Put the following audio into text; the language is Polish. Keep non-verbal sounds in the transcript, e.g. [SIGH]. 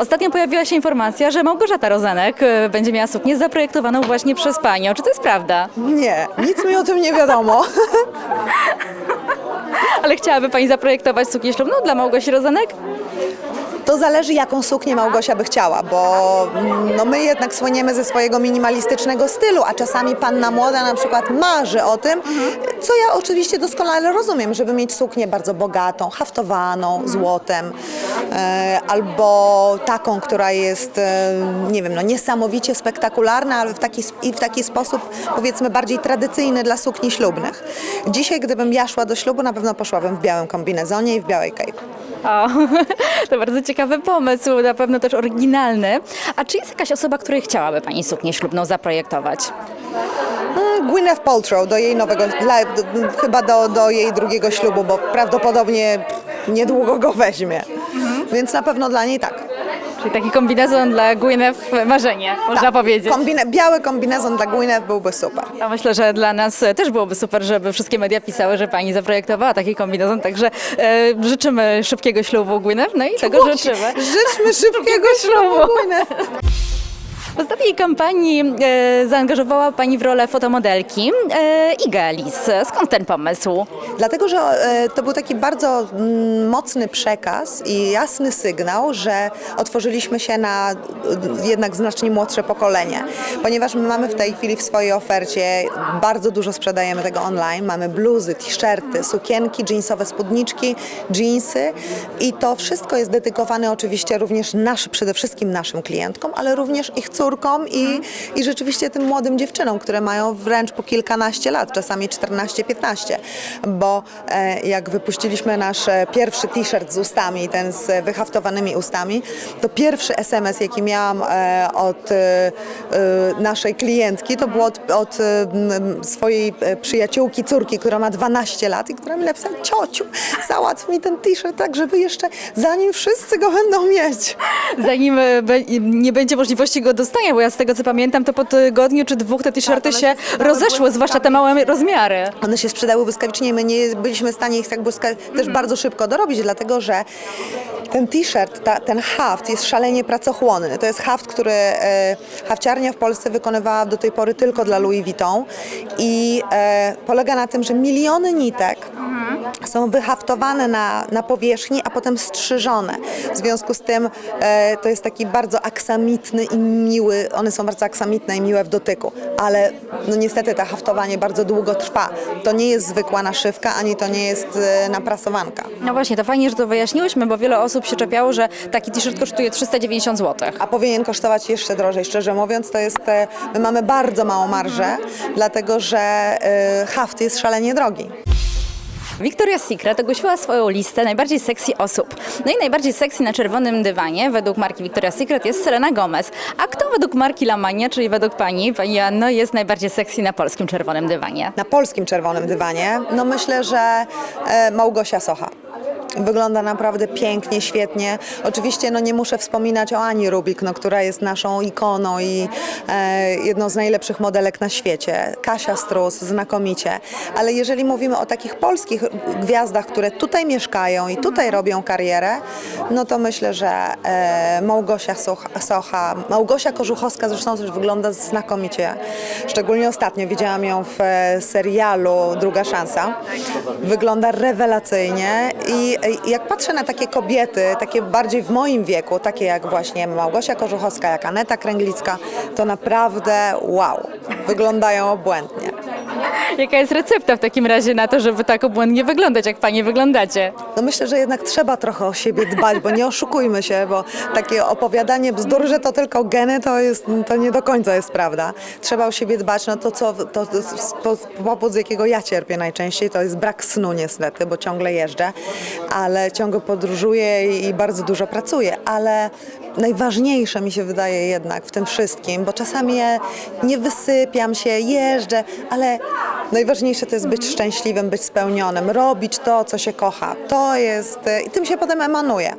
Ostatnio pojawiła się informacja, że Małgorzata Rozenek e, będzie miała suknię zaprojektowaną właśnie przez Panią. Czy to jest prawda? Nie, nic mi o tym nie wiadomo. [LAUGHS] Ale chciałaby Pani zaprojektować suknię ślubną dla Małgosi Rozenek? To zależy, jaką suknię Małgosia by chciała, bo mm, no, my jednak słyniemy ze swojego minimalistycznego stylu, a czasami panna młoda na przykład marzy o tym, co ja oczywiście doskonale rozumiem, żeby mieć suknię bardzo bogatą, haftowaną, złotem, e, albo taką, która jest, e, nie wiem, no, niesamowicie spektakularna, ale w taki, i w taki sposób, powiedzmy, bardziej tradycyjny dla sukni ślubnych. Dzisiaj, gdybym ja szła do ślubu, na pewno poszłabym w białym kombinezonie i w białej cape. O, [LAUGHS] to bardzo ciekawy pomysł, na pewno też oryginalny. A czy jest jakaś osoba, której chciałaby Pani suknię ślubną zaprojektować? Mm, Gwyneth Paltrow do jej nowego, dla, do, chyba do, do jej drugiego ślubu, bo prawdopodobnie niedługo go weźmie. Więc na pewno dla niej tak. Czyli taki kombinezon dla Gwyneth marzenie, można powiedzieć. Kombine, biały kombinezon dla Gwyneth byłby super. A myślę, że dla nas też byłoby super, żeby wszystkie media pisały, że pani zaprojektowała taki kombinezon, także e, życzymy szybkiego ślubu Gwyneth, no i tego życzymy. Życzmy [LAUGHS] szybkiego ślubu Gwyneth. Ostatniej kampanii e, zaangażowała pani w rolę fotomodelki e. Skąd ten pomysł? Dlatego, że e, to był taki bardzo mm, mocny przekaz i jasny sygnał, że otworzyliśmy się na e, jednak znacznie młodsze pokolenie. Ponieważ my mamy w tej chwili w swojej ofercie, bardzo dużo sprzedajemy tego online, mamy bluzy, t-shirty, sukienki, jeansowe spódniczki, jeansy i to wszystko jest dedykowane oczywiście również nasz, przede wszystkim naszym klientkom, ale również ich córkom i, i rzeczywiście tym młodym dziewczynom, które mają wręcz po kilkanaście lat, czasami 14-15, bo e, jak wypuściliśmy nasz e, pierwszy t-shirt z ustami, ten z wyhaftowanymi ustami, to pierwszy SMS, jaki miałam e, od e, e, naszej klientki, to było od, od e, swojej e, przyjaciółki, córki, która ma 12 lat i która mi napisała, ciociu, załatw mi ten t-shirt tak, żeby jeszcze zanim wszyscy go będą mieć. Zanim nie będzie możliwości go dostania, bo ja z tego co pamiętam, to po tygodniu czy dwóch te t-shirty Tak, się rozeszły, zwłaszcza te małe rozmiary. One się sprzedały błyskawicznie my nie byliśmy w stanie ich tak błyska- też bardzo szybko dorobić, dlatego że ten t-shirt, ta, ten haft jest szalenie pracochłonny. To jest haft, który e, hafciarnia w Polsce wykonywała do tej pory tylko dla Louis Vuitton i e, polega na tym, że miliony nitek są wyhaftowane na, na powierzchni, a potem strzyżone. W związku z tym e, to jest taki bardzo aksamitny i miły, one są bardzo aksamitne i miłe w dotyku, ale no niestety to haftowanie bardzo długo trwa. To nie jest zwykła naszywka, ani to nie jest e, naprasowanka. No właśnie, to fajnie, że to wyjaśniłyśmy, bo wiele osób się czepiało, że taki t-shirt kosztuje 390 zł. A powinien kosztować jeszcze drożej, szczerze mówiąc, to jest, e, my mamy bardzo małą marżę, dlatego że e, haft jest szalenie drogi. Victoria's Secret ogłosiła swoją listę najbardziej sexy osób. No i najbardziej sexy na czerwonym dywanie według marki Victoria's Secret jest Selena Gomez. A kto według marki Lamania, czyli według pani, pani Anno, jest najbardziej sexy na polskim czerwonym dywanie? Na polskim czerwonym dywanie, no myślę, że e, Małgosia Socha. Wygląda naprawdę pięknie, świetnie. Oczywiście no nie muszę wspominać o Ani Rubik, no, która jest naszą ikoną i e, jedną z najlepszych modelek na świecie. Kasia Strus, znakomicie. Ale jeżeli mówimy o takich polskich gwiazdach, które tutaj mieszkają i tutaj robią karierę, no to myślę, że e, Małgosia Socha, Małgosia Korzuchowska zresztą też wygląda znakomicie. Szczególnie ostatnio widziałam ją w e, serialu Druga Szansa. Wygląda rewelacyjnie i jak patrzę na takie kobiety, takie bardziej w moim wieku, takie jak właśnie Małgosia Korzuchowska, jak Aneta Kręglicka, to naprawdę wow, wyglądają obłędnie. Jaka jest recepta w takim razie na to, żeby tak obłędnie wyglądać, jak pani wyglądacie? No myślę, że jednak trzeba trochę o siebie dbać, bo nie oszukujmy się, bo takie opowiadanie bzdur, że to tylko geny, to, jest, to nie do końca jest prawda. Trzeba o siebie dbać, no to co, to, to, powód, z jakiego ja cierpię najczęściej, to jest brak snu niestety, bo ciągle jeżdżę, ale ciągle podróżuję i, bardzo dużo pracuję, ale najważniejsze mi się wydaje jednak w tym wszystkim, bo czasami nie wysypiam się, jeżdżę, ale Najważniejsze to jest być szczęśliwym, być spełnionym, robić to, co się kocha. To jest, y, i tym się potem emanuje.